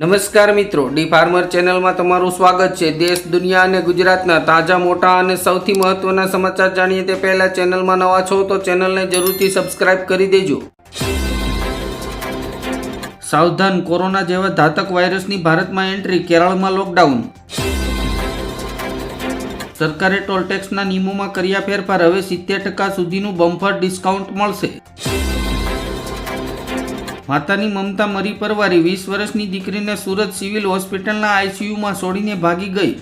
નમસ્કાર મિત્રો, D farmer ચેનલમાં તમારું સ્વાગત છે. દેશ, દુનિયા અને ગુજરાતના તાજા, મોટા અને સૌથી મહત્વના સમાચાર જાણીએ તે પહેલા ચેનલમાં નવા છો તો ચેનલને જરૂરથી સબસ્ક્રાઇબ કરી દેજો. સાવધાન, કોરોના જેવા ઘાતક વાયરસની ભારતમાં એન્ટ્રી, કેરળમાં લોકડાઉન. સરકારે ટોલ ટેક્સના નિયમોમાં કર્યા ફેરફાર હવે સિત્તેર ટકા સુધીનું બમ્ફર ડિસ્કાઉન્ટ મળશે. માતાની મમતા મરી પરવારી વીસ વર્ષની દીકરીને સુરત સિવિલ હોસ્પિટલના આઈસીયુમાં છોડીને ભાગી ગઈ.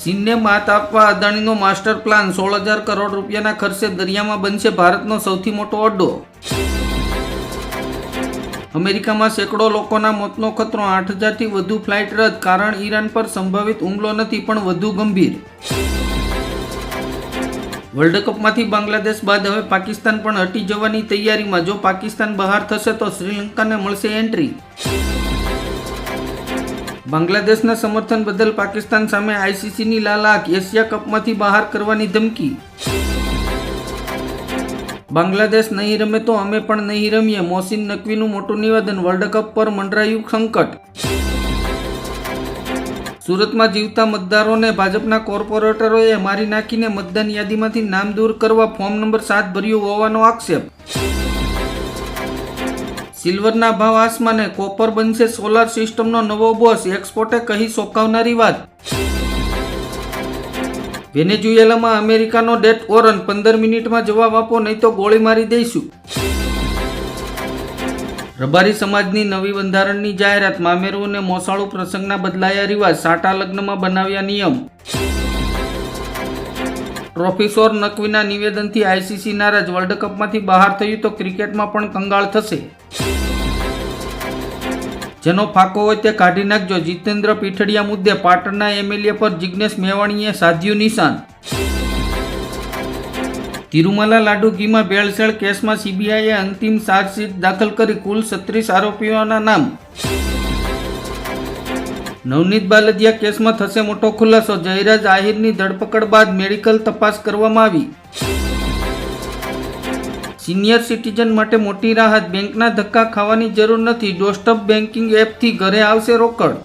ચીનને માત આપવા અદાણીનો માસ્ટર પ્લાન સોળ હજાર કરોડ રૂપિયાના ખર્ચે દરિયામાં બનશે ભારતનો સૌથી મોટો અડ્ડો. અમેરિકામાં સેંકડો લોકોના મોતનો ખતરો, આઠ હજારથી વધુ ફ્લાઇટ રદ, કારણ ઈરાન પર સંભવિત હુમલો નથી પણ વધુ ગંભીર. વર્લ્ડ કપમાંથી બાંગ્લાદેશ બાદ હવે પાકિસ્તાન પણ હટી જવાની તૈયારીમાં. જો પાકિસ્તાન બહાર થશે તો શ્રીલંકાને મળશે એન્ટ્રી. બાંગ્લાદેશના સમર્થન બદલ પાકિસ્તાન સામે આઈસીસીની લાલાક એશિયા કપમાંથી બહાર કરવાની ધમકી. બાંગ્લાદેશ નહીં રમે તો અમે પણ નહીં રમીએ. મોસિન નકવીનું મોટું નિવેદન વર્લ્ડ કપ પર મંડરાયું સંકટ. સુરતમાં જીવતા મતદારોને ભાજપના કોર્પોરેટરોએ મારી નાખીને મતદાન યાદીમાંથી નામ દૂર કરવા ફોર્મ નંબર સાત ભર્યું હોવાનો આક્ષેપ. સિલ્વરના ભાવ આસમાને કોપર બનશે સોલાર સિસ્ટમનો નવો બોસ, એક્સપોર્ટે કહી સોંકાવનારી વાત. વેનેઝુએલામાં અમેરિકાનો ડેટ ઓરન, પંદર મિનિટમાં જવાબ આપો, નહીં તો ગોળી મારી દઈશું. રબારી સમાજની નવી બંધારણની જાહેરાત, મામેરુ અને મોસાળુ પ્રસંગના બદલાયા રિવાજ, સાટા લગ્નમાં બનાવ્યા નિયમ. પ્રોફેસર નકવીના નિવેદનથી આઈસીસી નારાજ, વર્લ્ડ કપમાંથી બહાર થયું તો ક્રિકેટમાં પણ કંગાળ થશે. જેનો ફાકો હોય તે કાઢી નાખજો. જીતેન્દ્ર પીઠડિયા મુદ્દે પાટણના એમએલએ પર જિજ્ઞેશ મેવાણીએ સાધ્યું નિશાન. તિરુમલા લાડુ ઘીમાં ભેળસેળ કેસમાં સીબીઆઈએ અંતિમ ચાર્જશીટ દાખલ કરી કુલ છત્રીસ આરોપીઓના નામ. નવનીત બાલદિયા કેસમાં થશે મોટો ખુલાસો. જયરાજ આહિરની ધરપકડ બાદ મેડિકલ તપાસ કરવામાં આવી. સિનિયર સિટીઝન માટે મોટી રાહત. બેંકના ધક્કા ખાવાની જરૂર નથી. ડોસ્ટપ બેન્કિંગ એપથી ઘરે આવશે રોકડ.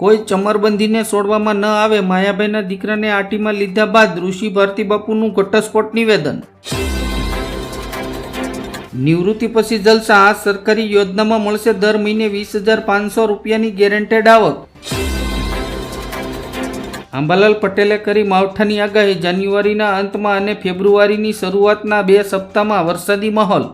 કોઈ ચમરબંધીને છોડવામાં ન આવે, માયાભાઈના દીકરાને આટીમાં લીધા બાદ ઋષિ ભારતી બાપુનું ઘટસ્ફોટ નિવેદન. નિવૃત્તિ પછી જલસા, આ સરકારી યોજનામાં મળશે દર મહિને વીસ હજાર પાંચસો રૂપિયાની ગેરંટેડ આવક. આંબાલાલ પટેલે કરી માવઠાની આગાહી, જાન્યુઆરીના અંતમાં અને ફેબ્રુઆરીની શરૂઆતના બે સપ્તાહમાં વરસાદી માહોલ.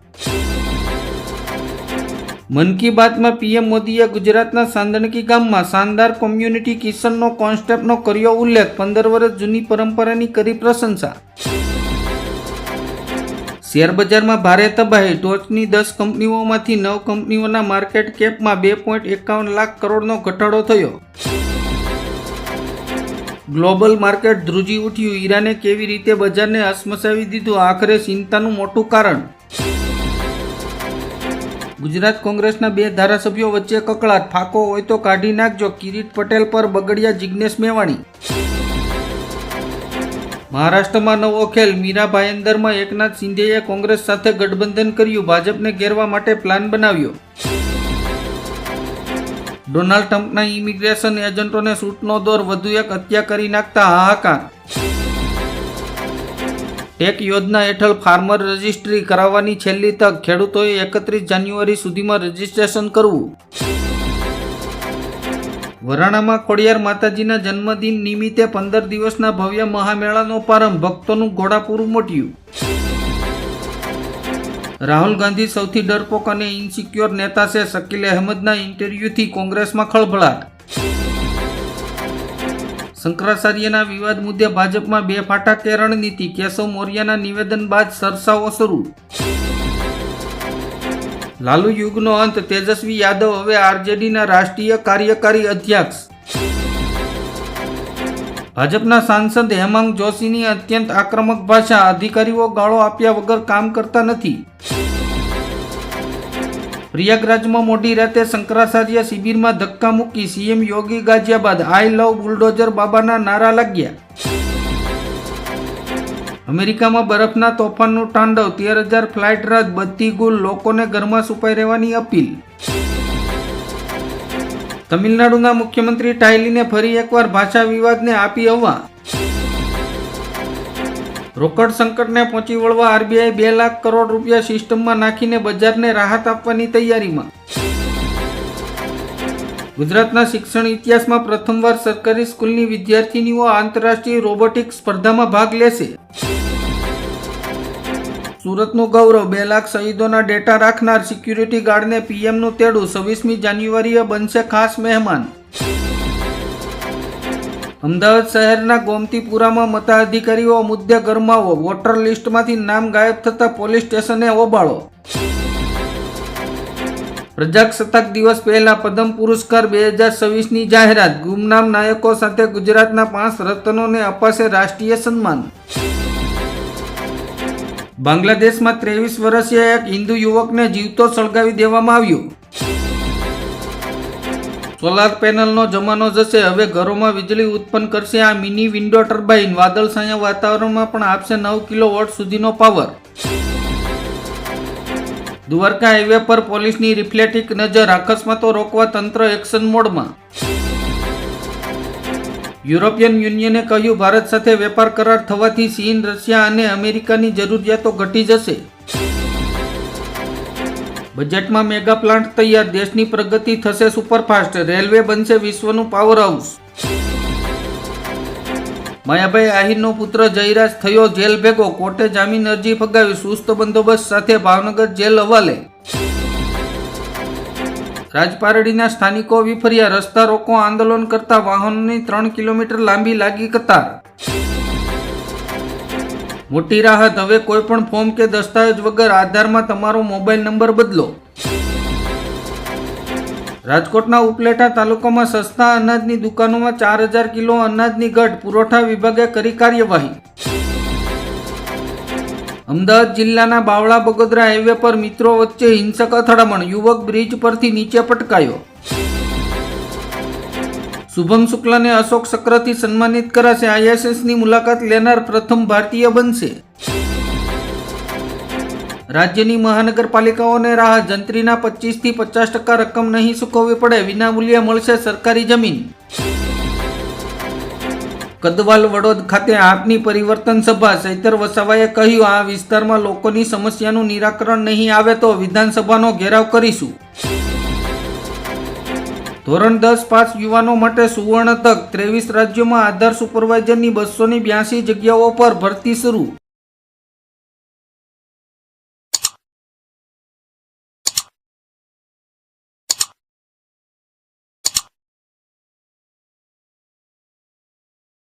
મન કી બાતમાં પીએમ મોદીએ ગુજરાતના સાંદણકી ગામમાં શાનદાર કોમ્યુનિટી કિશનનો કોન્સેપ્ટનો કર્યો ઉલ્લેખ પંદર વર્ષ જૂની પરંપરાની કરી પ્રશંસા. શેરબજારમાં ભારે તબાહી, ટોચની દસ કંપનીઓમાંથી નવ કંપનીઓના માર્કેટ કેપમાં બે પોઈન્ટ એકાવન લાખ કરોડનો ઘટાડો થયો. ગ્લોબલ માર્કેટ ધ્રુજી ઉઠ્યું, ઈરાને કેવી રીતે બજારને અસમસાવી દીધું, આખરે ચિંતાનું મોટું કારણ. ગુજરાત કોંગ્રેસના બે ધારાસભ્યો વચ્ચે કકળાટ. ફાકો હોય તો કાઢી નાખજો. કિરીટ પટેલ પર બગડ્યા જિજ્ઞેશ મેવાણી. મહારાષ્ટ્રમાં નવો ખેલ. મીરા ભાયંદરમાં એકનાથ સિંધેએ કોંગ્રેસ સાથે ગઠબંધન કર્યું. ભાજપને ઘેરવા માટે પ્લાન બનાવ્યો. ડોનાલ્ડ ટ્રમ્પના ઇમિગ્રેશન એજન્ટોને સૂટનો દોર વધુ એક હત્યા કરી નાખતા હાહાકાર. ટેક યોજના હેઠળ ફાર્મર રજિસ્ટ્રી કરાવવાની છેલ્લી તક ખેડૂતોએ એકત્રીસ જાન્યુઆરી સુધીમાં રજીસ્ટ્રેશન કરવું. વરાણામાં ખોડિયાર માતાજીના જન્મદિન નિમિત્તે પંદર દિવસના ભવ્ય મહામેળાનો પ્રારંભ. ભક્તોનું ઘોડાપૂરું મોટ્યું. રાહુલ ગાંધી સૌથી ડરપોક અને ઇન્સિક્યોર નેતા છે શકીલ અહેમદના ઇન્ટરવ્યૂથી કોંગ્રેસમાં ખળભળાટ. શંકરાચાર્યના વિવાદ મુદ્દે ભાજપમાં બે ફાટા કે રણનીતિ કેશવ મૌર્યના નિવેદન બાદ સરસાઓ શરૂ. લાલુ યુગનો અંત, તેજસ્વી યાદવ હવે આરજેડીના રાષ્ટ્રીય કાર્યકારી અધ્યક્ષ. ભાજપના સાંસદ હેમાંગ જોશીની અત્યંત આક્રમક ભાષા, અધિકારીઓ ગાળો આપ્યા વગર કામ કરતા નથી. પ્રયાગરાજમાં મોડી રાતે શંકરાચાર્ય શિબિરમાં ધક્કા મૂકી સીએમ યોગી ગાઝિયાબાદ બાદ આઈ લવ બુલડોઝર બાબાના નારા લાગ્યા. અમેરિકામાં બરફના તોફાનનું તાંડવ, તેર હજાર ફ્લાઇટ રદ બધી ગુલ લોકોને ઘરમાં સુપાઈ રહેવાની અપીલ. તમિલનાડુના મુખ્યમંત્રી ટાઇલીને ફરી એકવાર ભાષા વિવાદને આપી હવા રોકડ સંકટને પહોંચી વળવા આરબીઆઈ બે લાખ કરોડ રૂપિયા સિસ્ટમમાં નાખીને બજારને રાહત આપવાની તૈયારીમાં. ગુજરાતના શિક્ષણ ઇતિહાસમાં પ્રથમવાર સરકારી સ્કૂલની વિદ્યાર્થીનીઓ આંતરરાષ્ટ્રીય રોબોટિક સ્પર્ધામાં ભાગ લેશે. સુરતનું ગૌરવ, બે લાખ શહીદોના ડેટા રાખનાર સિક્યુરિટી ગાર્ડને પીએમનું તેડું, છવ્વીસમી જાન્યુઆરીએ બનશે ખાસ મહેમાન. અમદાવાદ શહેરના ગોમતીપુરામાં મતાધિકારીઓ મુદ્દે ગરમાવો. વોટર લિસ્ટમાંથી નામ ગાયબ થતા પોલીસ સ્ટેશને ઓબાળો પ્રજાસત્તાક દિવસ પહેલા પદમ પુરસ્કાર બે હજાર છવ્વીસની જાહેરાત. ગુમનામ નાયકો સાથે ગુજરાતના પાંચ રત્નોને અપાશે રાષ્ટ્રીય સન્માન. બાંગ્લાદેશમાં ત્રેવીસ વર્ષીય એક હિન્દુ યુવકને જીવતો સળગાવી દેવામાં આવ્યો. સોલાર પેનલનો જમાનો જશે. હવે ઘરોમાં વીજળી ઉત્પન્ન કરશે. આ મિની વિન્ડો ટર્બાઇન વાદળછાયા વાતાવરણમાં પણ આપશે નવ કિલો વોટ સુધીનો પાવર. દ્વારકા હાઈવે પર પોલીસની રિફ્લેક્ટિક નજર. અકસ્માતો રોકવા તંત્ર એક્શન મોડમાં. યુરોપિયન યુનિયને કહ્યું, ભારત સાથે વેપાર કરાર થવાથી ચીન, રશિયા અને અમેરિકાની જરૂરિયાતો ઘટી જશે. બજેટમાં મેગા પ્લાન્ટ તૈયાર, દેશની પ્રગતિ થશે સુપરફાસ્ટ, રેલવે બનશે વિશ્વનું પાવર હાઉસ માયાભાઈ આહિરનો પુત્ર જયરાજ થયો જેલ ભેગો, કોર્ટે જામીન અરજી ફગાવી, સુસ્ત બંદોબસ્ત સાથે ભાવનગર જેલ હવાલે. રાજપારડીના સ્થાનિકો વિફર્યા, રસ્તા રોકો આંદોલન કરતા વાહનોની ત્રણ કિલોમીટર લાંબી લાગી કતાર. મોટી રાહત. હવે કોઈ પણ ફોર્મ કે દસ્તાવેજ વગર આધારમાં તમારો મોબાઈલ નંબર બદલો. રાજકોટના ઉપલેટા તાલુકામાં સસ્તા અનાજની દુકાનોમાં ચાર હજાર કિલો અનાજની ઘટ. પુરવઠા વિભાગે કરી કાર્યવાહી. અમદાવાદ જિલ્લાના બાવળા બગોદરા હાઈવે પર મિત્રો વચ્ચે હિંસક અથડામણ. યુવક બ્રિજ પરથી નીચે પટકાયો. શુભમ શુક્લાને અશોક ચક્રથી સન્માનિત કરાશે. આઈએસએસની મુલાકાત લેનાર પ્રથમ ભારતીય બનશે. રાજ્યની મહાનગરપાલિકાઓને રાહત જંત્રીના પચીસથી પચાસ ટકા રકમ નહીં ચૂકવવી પડે. વિનામૂલ્યે મળશે સરકારી જમીન. કદવાલ વડોદ ખાતે આપની પરિવર્તન સભા. ચૈતર વસાવાએ કહ્યું, આ વિસ્તારમાં લોકોની સમસ્યાનું નિરાકરણ નહીં આવે તો વિધાનસભાનો ઘેરાવ કરીશું. ધોરણ દસ પાસ યુવાનો માટે સુવર્ણ તક. ત્રેવીસ રાજ્યોમાં આધાર સુપરવાઇઝરની બસોની બ્યાસી જગ્યાઓ પર ભરતી શરૂ.